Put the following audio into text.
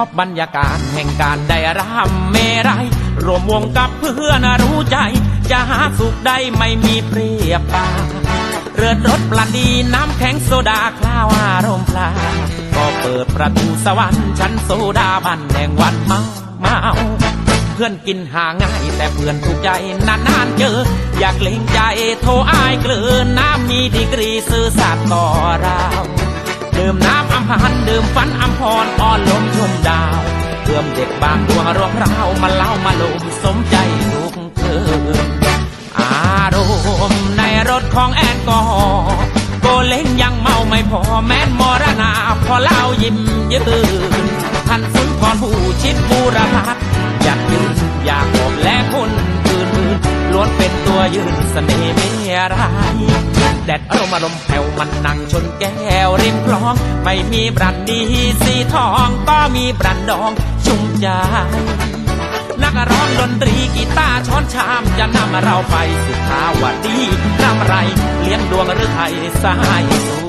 อบบรรยากาศแห่งการได้รำเมรัยรวมวงกับเพื่อนรู้ใจ จะหาสุขได้ไม่มีเปรียบปาเรือนรถปลันดีน้ำแข็งโซดาคล้าวอารมณ์พลาก็เปิดประตูสวรรค์ชั้นโซดาบันแห่งวันเมาเมาเพื่อนกินหาง่ายแต่เพื่อนถูกใจนานๆเจอ อยากเล่งใจโทรอายเกลือน้ำมีดีกรีซื่อสัตย์ต่อเราดื่มน้ำอำพันดื่มฝันอำพรอ่อนลม มดาวเพื่อมเด็กบางดวงรวงเรามาเล่ามาลมสมใจทุกเคืนอารมณ์ในรถของแอนกอฮอล์โกเล้งยังเมาไม่พอแม้นมรณาพอเล่ายิ้มยืนท่านสุนทรผู้ชิดบูรพัฒอยากยืนอยากบอกและคนอื่นๆล้วนเป็นตัวยืนเสน่ห์ไม่ร้าย แดดอารมณ์อารมณ์แผ่วมันนั่งชนแก้วริมคลอง ไม่มีบรันดีสีทองก็มีบรันดองชุ่มใจนักร้องดนตรีกีตาร์ช้อนชามจะนำเราไปสุขาวดีน้ำไร เลี้ยงดวงหรือไทยสายสู